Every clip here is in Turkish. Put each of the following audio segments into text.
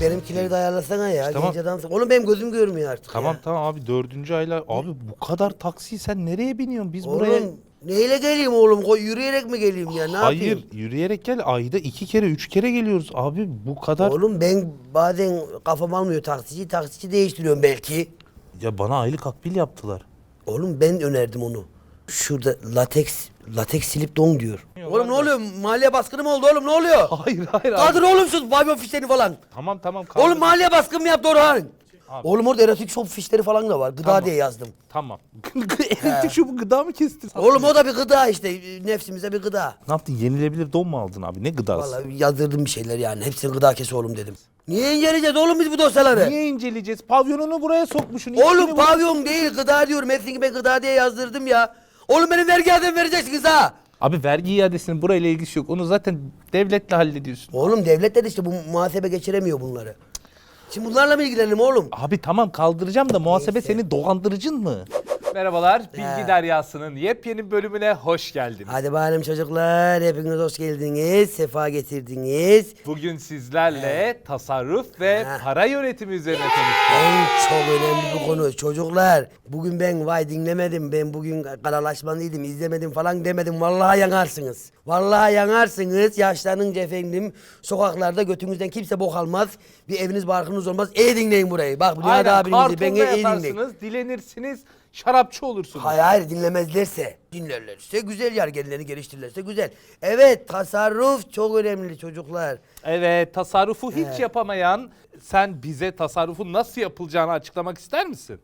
benimkileri de ayarlasana ya. Tamam. Genç adamsın. Oğlum benim gözüm görmüyor artık Tamam ya. tamam abi dördüncü aylar. Abi bu kadar taksi sen nereye biniyorsun? Biz Oğlum buraya... neyle geleyim oğlum? Koy- Yürüyerek mi geleyim ya? Ne Hayır yapayım? yürüyerek gel ayda iki kere üç kere geliyoruz abi bu kadar. Oğlum ben bazen kafam almıyor taksici. Taksici değiştiriyorum belki. Ya bana aylık akbil yaptılar. Oğlum ben önerdim onu. Şurada lateks lateks silip don diyor. Yok, Oğlum ne oluyor? Maliye baskını mı oldu oğlum ne oluyor? Hayır hayır abi. Kaldır oğlum şu pavyon fişlerini falan. Tamam tamam kaldır. Oğlum maliye baskını mı yaptı Orhan? Abi. Oğlum orada erotik shop fişleri falan da var. Gıda Tamam. diye yazdım. Tamam. Elektrik şu bu gıda mı kestin? Oğlum o da bir gıda işte. Nefsimize bir gıda. Ne yaptın yenilebilir don mu aldın abi? Ne gıdası? Vallahi yazdırdım bir şeyler yani. Hepsini gıda kesi oğlum dedim. Niye inceleyeceğiz oğlum biz bu dosyaları? Niye inceleyeceğiz? Pavyonunu buraya sokmuşsun. Oğlum içini bu- pavyon değil gıda diyorum. Hepsini ben gıda diye yazdırdım ya. Oğlum benim vergi adımı vereceksiniz ha. Abi vergi iadesinin burayla ilgisi yok. Onu zaten devletle hallediyorsun. Oğlum devlet de işte bu muhasebe geçiremiyor bunları. Şimdi bunlarla mı ilgilenelim oğlum? Abi tamam kaldıracağım da muhasebe Neyse. senin dolandırıcın mı? Merhabalar, Bilgi. Deryası'nın yepyeni bölümüne hoş geldiniz. Hadi bakalım çocuklar. Hepiniz hoş geldiniz. Sefa getirdiniz. Bugün sizlerle tasarruf ve Ha. para yönetimi üzerine konuşacağız. En çok önemli bir konu çocuklar. Bugün ben vay dinlemedim. Ben bugün karalaşmalıydım, izlemedim falan demedim. Vallahi yanarsınız. Vallahi yanarsınız. Yaşlanınca efendim sokaklarda götünüzden kimse bok almaz. Bir eviniz barkınız olmaz. İyi dinleyin burayı. Bak Nihat Aynen, abinizi beni kartonda iyi dinleyin. yatarsınız, dilenirsiniz, şarapçı olursunuz. Hayır hayır dinlemezlerse, dinlerlerse güzel yer kendilerini geliştirirlerse güzel. Evet tasarruf çok önemli çocuklar. Evet, tasarrufu hiç He. yapamayan, sen bize tasarrufun nasıl yapılacağını açıklamak ister misin?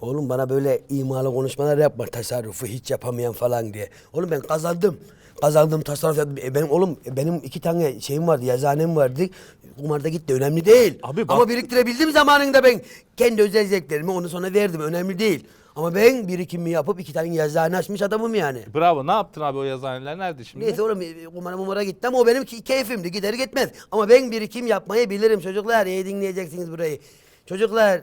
Oğlum bana böyle imalı konuşmalar yapma tasarrufu hiç yapamayan falan diye. Oğlum ben kazandım. Kazandım tasarruf yaptım. E benim oğlum e benim iki tane şeyim vardı, yazanem vardı. Kumarda gitti önemli değil. Abi bak- Ama biriktirebildim zamanında ben kendi özel zevklerimi onu sonra verdim önemli değil. Ama ben birikimimi yapıp iki tane yazıhane açmış adamım yani. Bravo, ne yaptın abi o yazıhaneler nerede şimdi? Neyse oğlum kumara mumara gitti ama o benim ki- keyfimdi gider gitmez. Ama ben birikim yapmayı bilirim çocuklar. İyi dinleyeceksiniz burayı. Çocuklar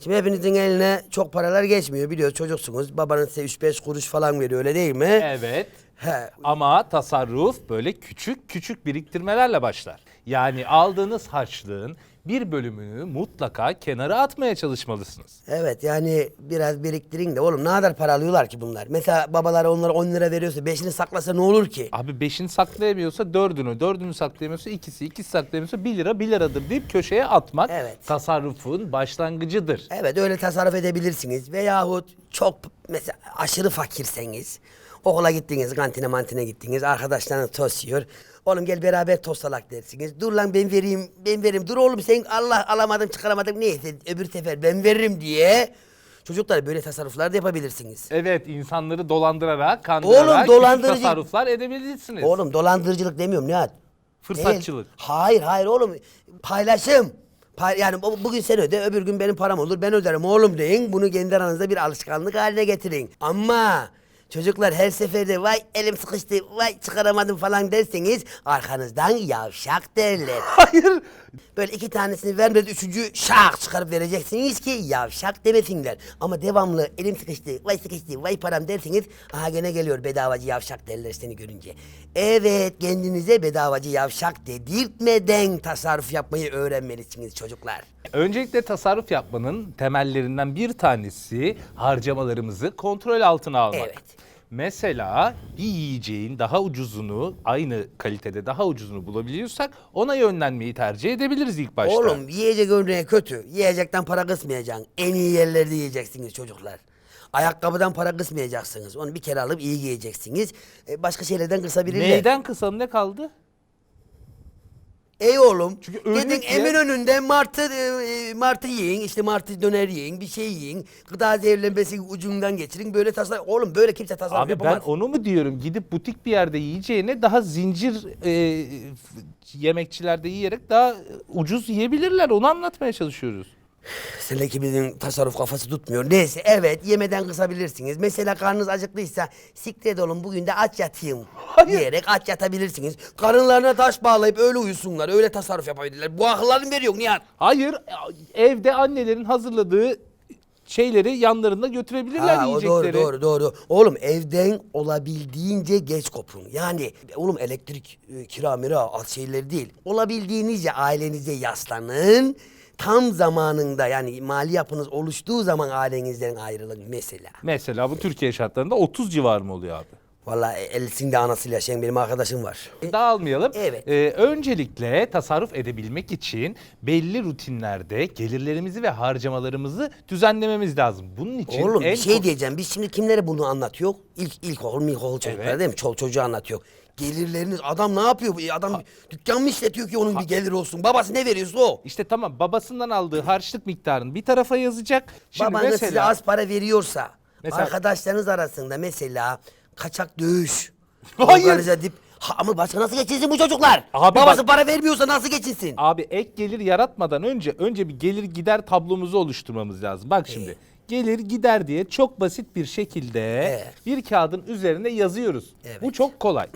şimdi hepinizin eline çok paralar geçmiyor biliyoruz çocuksunuz. Babanız size 3-5 kuruş falan veriyor öyle değil mi? Evet. He. Ama tasarruf böyle küçük küçük biriktirmelerle başlar. Yani aldığınız harçlığın bir bölümünü mutlaka kenara atmaya çalışmalısınız. Evet yani biraz biriktirin de oğlum ne kadar para alıyorlar ki bunlar? Mesela babalar onlara 10 lira veriyorsa 5'ini saklasa ne olur ki? Abi beşini saklayamıyorsa dördünü, dördünü saklayamıyorsa ikisi, ikisi saklayamıyorsa bir lira bir liradır deyip köşeye atmak Evet. tasarrufun başlangıcıdır. Evet öyle tasarruf edebilirsiniz. Veyahut çok mesela aşırı fakirseniz okula gittiniz, kantine mantine gittiniz, arkadaşlarınız tost yiyor. Oğlum gel beraber tost alak dersiniz. Dur lan ben vereyim, ben veririm. Dur oğlum sen Allah alamadım çıkaramadım neyse öbür sefer ben veririm diye. Çocuklar böyle tasarruflar da yapabilirsiniz. Evet insanları dolandırarak, kandırarak Oğlum, küçük dolandırıcı- tasarruflar edebilirsiniz. Oğlum dolandırıcılık demiyorum Nihat. Fırsatçılık. Değil. Hayır hayır oğlum paylaşım. Pay- yani bu- bugün sen öde öbür gün benim param olur ben öderim oğlum deyin. Bunu kendi aranızda bir alışkanlık haline getirin. Ama çocuklar her seferde vay elim sıkıştı vay çıkaramadım falan derseniz arkanızdan yavşak derler. Hayır. Böyle iki tanesini vermeden üçüncü şak çıkarıp vereceksiniz ki yavşak demesinler. Ama devamlı elim sıkıştı, vay sıkıştı, vay param derseniz aha gene geliyor bedavacı yavşak derler seni görünce. Evet kendinize bedavacı yavşak dedirtmeden tasarruf yapmayı öğrenmelisiniz çocuklar. Öncelikle tasarruf yapmanın temellerinden bir tanesi harcamalarımızı kontrol altına almak. Evet. Mesela bir yiyeceğin daha ucuzunu, aynı kalitede daha ucuzunu bulabiliyorsak ona yönlenmeyi tercih edebiliriz ilk başta. Oğlum yiyecek örneği kötü. Yiyecekten para kısmayacaksın. En iyi yerlerde yiyeceksiniz çocuklar. Ayakkabıdan para kısmayacaksınız. Onu bir kere alıp iyi giyeceksiniz. Ee, başka şeylerden kısabilirler. Neyden kısalım ne kaldı? Ey oğlum. Çünkü önlük ya. emin önünde martı e, martı yiyin, işte martı döner yiyin, bir şey yiyin. Gıda zehirlenmesi ucundan geçirin. Böyle tasarruf. Oğlum böyle kimse tasarruf Abi ben onu mu diyorum? Gidip butik bir yerde yiyeceğine daha zincir e, yemekçilerde yiyerek daha ucuz yiyebilirler. Onu anlatmaya çalışıyoruz. Senin ikimizin tasarruf kafası tutmuyor. Neyse evet yemeden kısabilirsiniz. Mesela karnınız acıklıysa siktir olun bugün de aç yatayım diyerek aç yatabilirsiniz. Karınlarına taş bağlayıp öyle uyusunlar. Öyle tasarruf yapabilirler. Bu akılların biri yok Nihat. Hayır, evde annelerin hazırladığı şeyleri yanlarında götürebilirler Ha, o yiyecekleri. doğru doğru doğru. Oğlum evden olabildiğince geç kopun. Yani oğlum elektrik, e, kira mira az şeyler değil. Olabildiğinizce ailenize yaslanın. Tam zamanında yani mali yapınız oluştuğu zaman ailenizden ayrılın mesela. Mesela bu Türkiye şartlarında 30 civar mı oluyor abi? Vallahi Elsin'de anasıyla yaşayan benim arkadaşım var. Dağılmayalım. Evet. Ee, öncelikle tasarruf edebilmek için belli rutinlerde gelirlerimizi ve harcamalarımızı düzenlememiz lazım. Bunun için Oğlum en bir şey diyeceğim. Biz şimdi kimlere bunu anlatıyor? İlk ilkokul, ilkokul çocuklara Evet. değil mi? Çol çocuğu anlatıyor. Gelirleriniz adam ne yapıyor? bu? Adam dükkan mı işletiyor ki onun bir gelir olsun? Babası ne veriyorsa o. İşte tamam babasından aldığı harçlık miktarını bir tarafa yazacak. Şimdi Babanız mesela size az para veriyorsa Mesela- arkadaşlarınız arasında mesela kaçak dövüş Hayır. organize edip Ha, ama başka nasıl geçinsin bu çocuklar? Abi Babası bak- para vermiyorsa nasıl geçinsin? abi ek gelir yaratmadan önce önce bir gelir gider tablomuzu oluşturmamız lazım. Bak şimdi gelir gider diye çok basit bir şekilde Evet. bir kağıdın üzerine yazıyoruz. Evet. Bu çok kolay.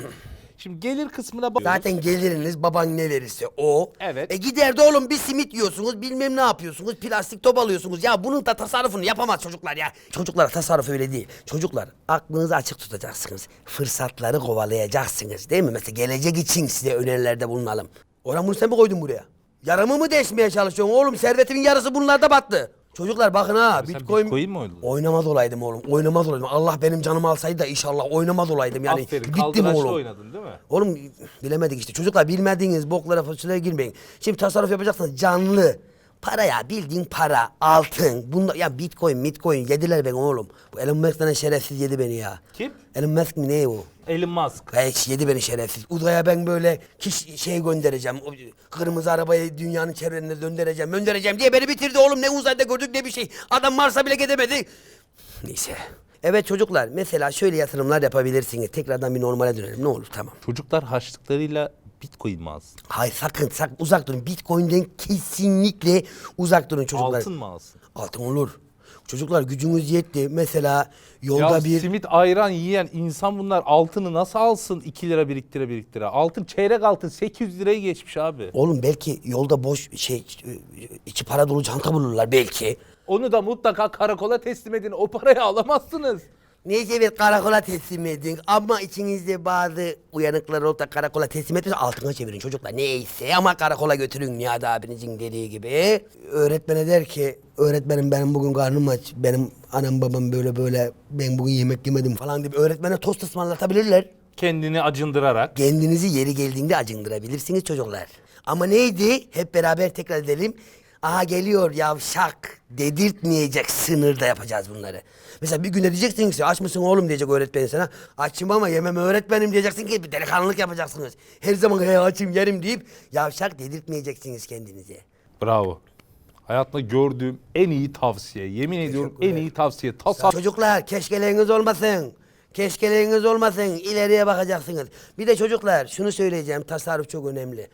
Şimdi gelir kısmına bak. Zaten geliriniz baban ne verirse o. Evet. E gider de oğlum bir simit yiyorsunuz bilmem ne yapıyorsunuz plastik top alıyorsunuz. Ya bunun da tasarrufunu yapamaz çocuklar ya. Çocuklar tasarruf öyle değil. Çocuklar aklınızı açık tutacaksınız. Fırsatları kovalayacaksınız değil mi? Mesela gelecek için size önerilerde bulunalım. Orhan bunu sen mi koydun buraya? Yaramı mı deşmeye çalışıyorsun oğlum? Servetimin yarısı bunlarda battı. Çocuklar bakın ha sen Bitcoin, Bitcoin mi oynadın? Oynamaz olaydım oğlum. Oynamaz olaydım. Allah benim canımı alsaydı da inşallah oynamaz olaydım. Yani Aferin bittim kaldıraçlı oğlum. oynadın değil mi? Oğlum bilemedik işte. Çocuklar bilmediğiniz boklara fırçalara girmeyin. Şimdi tasarruf yapacaksınız canlı. Para ya bildiğin para, altın. Bunda ya bitcoin, bitcoin yediler beni oğlum. Bu Elon Musk denen şerefsiz yedi beni ya. Kim? Elon Musk mı ne o? Elon Musk. Hiç yedi beni şerefsiz. Uzaya ben böyle kiş şey göndereceğim. O kırmızı arabayı dünyanın çevresinde döndüreceğim, göndereceğim diye beni bitirdi oğlum. Ne uzayda gördük ne bir şey. Adam Mars'a bile gidemedi. Neyse. Evet çocuklar mesela şöyle yatırımlar yapabilirsiniz. Tekrardan bir normale dönelim. Ne olur tamam. Çocuklar harçlıklarıyla Bitcoin mi alsın? Hayır sakın sakın uzak durun. Bitcoin'den kesinlikle uzak durun çocuklar. Altın mı alsın? Altın olur. Çocuklar gücünüz yetti. Mesela yolda ya bir... simit ayran yiyen insan bunlar altını nasıl alsın 2 lira biriktire biriktire? Altın çeyrek altın 800 liraya geçmiş abi. Oğlum belki yolda boş şey içi para dolu çanta bulurlar belki. Onu da mutlaka karakola teslim edin. O parayı alamazsınız. Neyse evet karakola teslim edin. Ama içinizde bazı uyanıklar olup da karakola teslim etmiyorsa altına çevirin çocuklar. Neyse ama karakola götürün Nihat abinizin dediği gibi. Öğretmene der ki öğretmenim benim bugün karnım aç. Benim anam babam böyle böyle ben bugün yemek yemedim falan diye öğretmene tost ısmarlatabilirler. Kendini acındırarak. Kendinizi yeri geldiğinde acındırabilirsiniz çocuklar. Ama neydi? Hep beraber tekrar edelim. Aha geliyor yavşak dedirtmeyecek sınırda yapacağız bunları. Mesela bir günde diyeceksin ki aç mısın oğlum diyecek öğretmen sana. Açım ama yemem öğretmenim diyeceksin ki bir delikanlılık yapacaksınız. Her zaman he açım yerim deyip yavşak dedirtmeyeceksiniz kendinize. Bravo. Hayatımda gördüğüm en iyi tavsiye. Yemin ediyorum en iyi tavsiye. Tasarruf. Çocuklar keşkeleriniz olmasın. Keşkeleriniz olmasın. ileriye bakacaksınız. Bir de çocuklar şunu söyleyeceğim. Tasarruf çok önemli.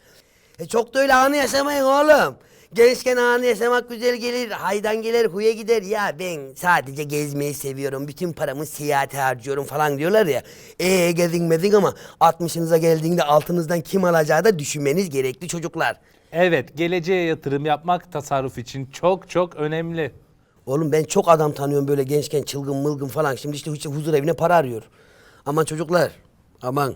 E çok da öyle anı yaşamayın oğlum. Gençken anı yaşamak güzel gelir. Haydan gelir, huya gider. Ya ben sadece gezmeyi seviyorum. Bütün paramı seyahate harcıyorum falan diyorlar ya. Ee gezinmedin ama 60'ınıza geldiğinde altınızdan kim alacağı da düşünmeniz gerekli çocuklar. Evet, geleceğe yatırım yapmak tasarruf için çok çok önemli. Oğlum ben çok adam tanıyorum böyle gençken çılgın mılgın falan. Şimdi işte huzur evine para arıyor. Aman çocuklar aman.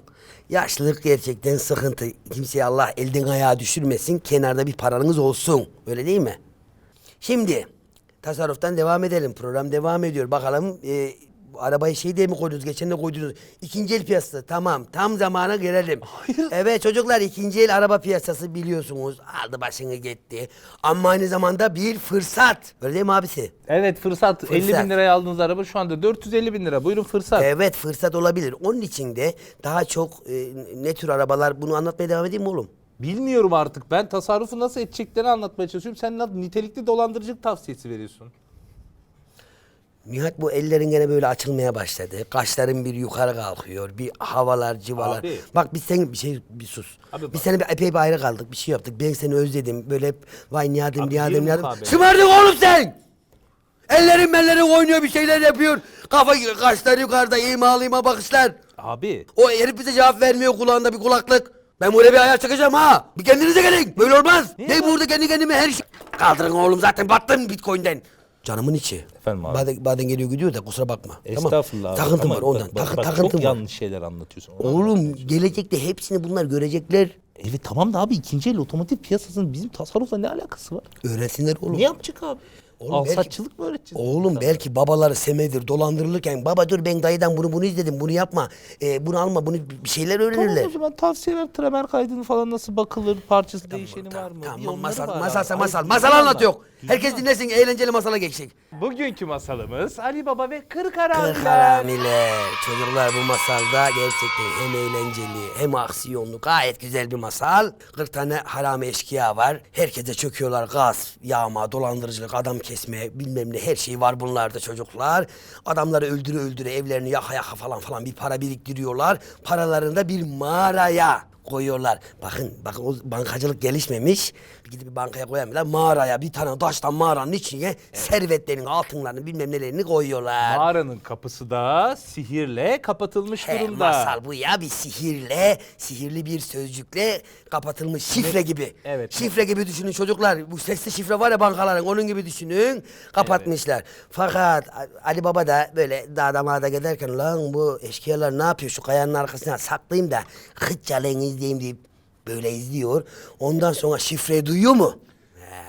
Yaşlılık gerçekten sıkıntı. Kimseye Allah elden ayağa düşürmesin. Kenarda bir paranız olsun. Öyle değil mi? Şimdi tasarruftan devam edelim. Program devam ediyor. Bakalım e, bu arabayı şey diye mi koydunuz? Geçen de koydunuz. İkinci el piyasası. Tamam. Tam zamana gelelim. Evet çocuklar ikinci el araba piyasası biliyorsunuz. Aldı başını gitti. Ama aynı zamanda bir fırsat. Öyle değil mi abisi? Evet fırsat. 50 Fırsat. bin liraya aldığınız araba şu anda 450 bin lira. Buyurun fırsat. Evet fırsat olabilir. Onun için de daha çok e, ne tür arabalar bunu anlatmaya devam edeyim mi oğlum? Bilmiyorum artık. Ben tasarrufu nasıl edeceklerini anlatmaya çalışıyorum. Sen nitelikli dolandırıcılık tavsiyesi veriyorsun. Nihat bu ellerin gene böyle açılmaya başladı. Kaşların bir yukarı kalkıyor. Bir havalar, civalar. Abi. Bak biz sen bir şey bir sus. Abi bak. biz seni bir epey bir ayrı kaldık. Bir şey yaptık. Ben seni özledim. Böyle hep vay Nihat'ım, Abi Nihat'ım, bir Nihat'ım. Şımardın oğlum sen! Ellerin mellerin oynuyor bir şeyler yapıyor. Kafa kaşlar yukarıda ima ima bakışlar. Abi O herif bize cevap vermiyor kulağında bir kulaklık. Ben buraya bir ayar çakacağım ha. Bir kendinize gelin. Böyle olmaz. Ne burada kendi kendime her şey... Kaldırın oğlum zaten battım Bitcoin'den. Canımın içi. Efendim abi? Bazen, bazen geliyor gidiyor da kusura bakma. Estağfurullah. abi. Takıntım Ama var ondan. Bak, bak, takıntım çok var. yanlış şeyler anlatıyorsun. Oğlum gelecekte hepsini bunlar görecekler. Evet tamam da abi ikinci el otomotiv piyasasının bizim tasarrufla ne alakası var? Öğrensinler oğlum. Ne yapacak abi? Oğlum Al belki- saççılık mı öğreteceğiz? Oğlum belki babaları semedir dolandırılırken baba dur ben dayıdan bunu bunu izledim bunu yapma e, bunu alma bunu bir şeyler Tamam öğrenirler. o zaman tavsiyeler tremer kaydını falan nasıl bakılır, parçası değişeni var mı? Tamam onları masal var masal abi. masal Ay, masal anlatıyor. Herkes dinlesin eğlenceli masala geçecek. Bugünkü masalımız Ali Baba ve Kırk Kırk Haramiler. haramiler. Çocuklar bu masalda gerçekten hem eğlenceli hem aksiyonlu gayet güzel bir masal. 40 tane harami eşkıya var. Herkese çöküyorlar gaz, yağma, dolandırıcılık, adam kesme bilmem ne her şey var bunlarda çocuklar. Adamları öldüre öldüre evlerini yaka yaka falan falan bir para biriktiriyorlar. Paralarını da bir mağaraya koyuyorlar. Bakın bakın o bankacılık gelişmemiş. Gidip bir bankaya koyamıyorlar. Mağaraya bir tane taştan mağaranın içine servetlerin altınlarını bilmem nelerini koyuyorlar. Mağaranın kapısı da sihirle kapatılmış He, durumda. masal bu ya bir sihirle, sihirli bir sözcükle kapatılmış şifre gibi. evet. Şifre gibi düşünün çocuklar. Bu sesli şifre var ya bankaların onun gibi düşünün. Kapatmışlar. Fakat A- Ali Baba da böyle dağda mağda giderken lan bu eşkıyalar ne yapıyor şu kayanın arkasına saklayayım da hıççalayın izleyeyim deyip böyle izliyor. Ondan sonra şifreyi duyuyor mu?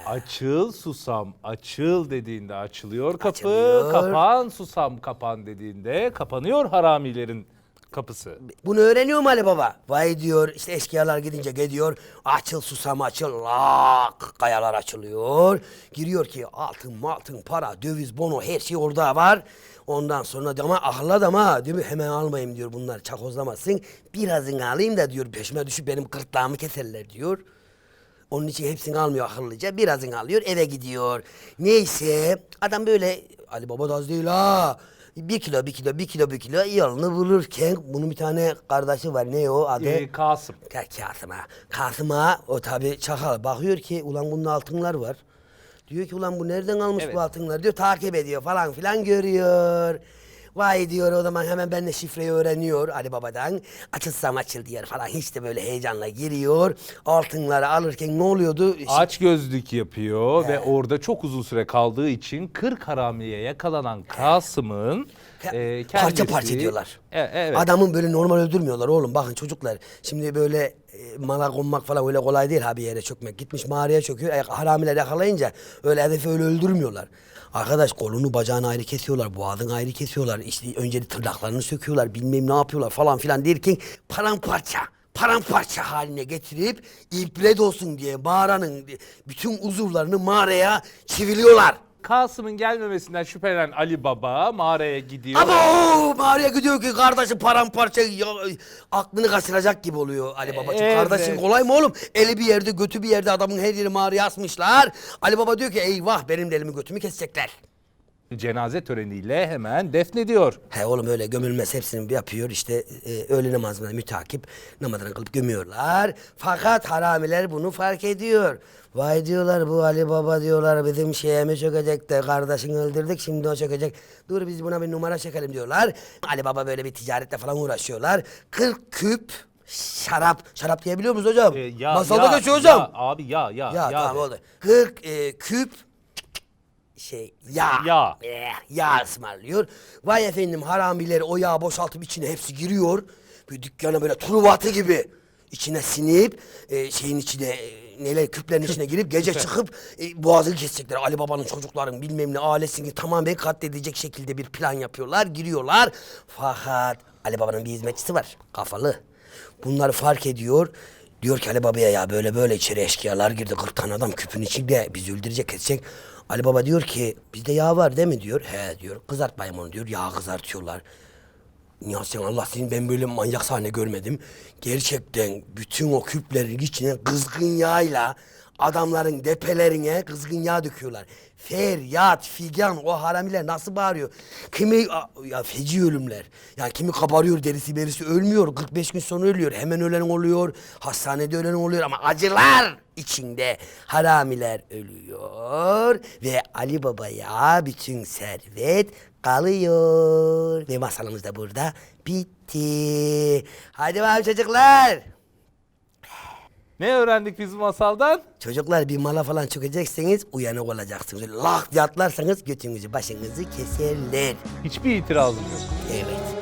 Açıl susam açıl dediğinde açılıyor kapı. Açılıyor. Kapan susam kapan dediğinde kapanıyor haramilerin kapısı. Bunu öğreniyor mu Ali Baba? Vay diyor işte eşkıyalar gidince gidiyor. Açıl susam açıl lak kayalar açılıyor. Giriyor ki altın altın para döviz bono her şey orada var. Ondan sonra diyor, ama akıllı adam ha diyor hemen almayayım diyor bunlar çakozlamasın. Birazını alayım da diyor peşime düşüp benim gırtlağımı keserler diyor. Onun için hepsini almıyor akıllıca. Birazını alıyor eve gidiyor. Neyse adam böyle Ali Baba da az değil ha. Bir kilo bir kilo bir kilo bir kilo yolunu bulurken bunun bir tane kardeşi var ne o adı? Ee, Kasım. Ya Kasım ha. Kasım ha o tabi çakal. Bakıyor ki ulan bunun altınlar var. Diyor ki ulan bu nereden almış Evet. bu altınları diyor. Takip ediyor falan filan görüyor. Vay diyor o zaman hemen ben de şifreyi öğreniyor Ali Baba'dan. Açılsam açıl diyor falan hiç de böyle heyecanla giriyor. Altınları alırken ne oluyordu? Aç gözlük yapıyor ve orada çok uzun süre kaldığı için 40 haramiye yakalanan Kasım'ın Ka- e, parça parça ediyorlar. E, evet. Adamın böyle normal öldürmüyorlar oğlum. Bakın çocuklar şimdi böyle e, mala konmak falan öyle kolay değil ha bir yere çökmek. Gitmiş mağaraya çöküyor. E, haramiler yakalayınca öyle hedefi öyle öldürmüyorlar. Arkadaş kolunu bacağını ayrı kesiyorlar, boğazını ayrı kesiyorlar. İşte önce de tırnaklarını söküyorlar, bilmem ne yapıyorlar falan filan derken paramparça paramparça haline getirip ibret olsun diye mağaranın bütün uzuvlarını mağaraya çiviliyorlar. Kasım'ın gelmemesinden şüphelenen Ali Baba mağaraya gidiyor. Ama o mağaraya gidiyor ki kardeşi paramparça ya, aklını kaçıracak gibi oluyor Ali Baba. Çünkü Evet. kardeşin kolay mı oğlum? Eli bir yerde götü bir yerde adamın her yeri mağaraya asmışlar. Ali Baba diyor ki eyvah benim de elimi götümü kesecekler. Cenaze töreniyle hemen defnediyor. He oğlum öyle gömülmez hepsini bir yapıyor işte e, öğle namazına mütakip namazını kılıp gömüyorlar. Fakat haramiler bunu fark ediyor. Vay diyorlar bu Ali Baba diyorlar bizim şeye mi çökecek de kardeşini öldürdük şimdi o çökecek. Dur biz buna bir numara çekelim diyorlar. Ali Baba böyle bir ticaretle falan uğraşıyorlar. 40 küp şarap. Şarap diyebiliyor musunuz hocam? Ee, ya, Masalda ya, geçiyor hocam. ya, abi ya ya. Ya, tamam de. oldu. 40 e, küp şey yağ. Yağ. Eh, yağ ısmarlıyor. Vay efendim haramiler o yağı boşaltıp içine hepsi giriyor. Bir dükkana böyle truvatı gibi içine sinip e, şeyin içine e, neler küplerin içine girip gece çıkıp e, boğazını kesecekler. Ali Baba'nın çocukların bilmem ne ailesini tamamen katledecek şekilde bir plan yapıyorlar. Giriyorlar. Fakat Ali Baba'nın bir hizmetçisi var. Kafalı. Bunları fark ediyor. Diyor ki Ali Baba'ya ya böyle böyle içeri eşkıyalar girdi. 40 tane adam küpün içinde bizi öldürecek kesecek. Ali Baba diyor ki bizde yağ var değil mi diyor. He diyor kızartmayayım onu diyor. Yağ kızartıyorlar. Ya sen Allah senin ben böyle manyak sahne görmedim. Gerçekten bütün o küplerin içine kızgın yağıyla adamların depelerine kızgın yağ döküyorlar. Feryat, figan o haramiler nasıl bağırıyor? Kimi ya feci ölümler. Yani kimi kabarıyor derisi berisi ölmüyor. 45 gün sonra ölüyor. Hemen ölen oluyor. Hastanede ölen oluyor ama acılar içinde haramiler ölüyor ve Ali Baba'ya bütün servet kalıyor. Ve masalımız da burada bitti. Hadi bakalım çocuklar. Ne öğrendik biz bu masaldan? Çocuklar bir mala falan çökecekseniz uyanık olacaksınız. Öyle Lak diye atlarsanız götünüzü başınızı keserler. Hiçbir itirazım yok. Evet.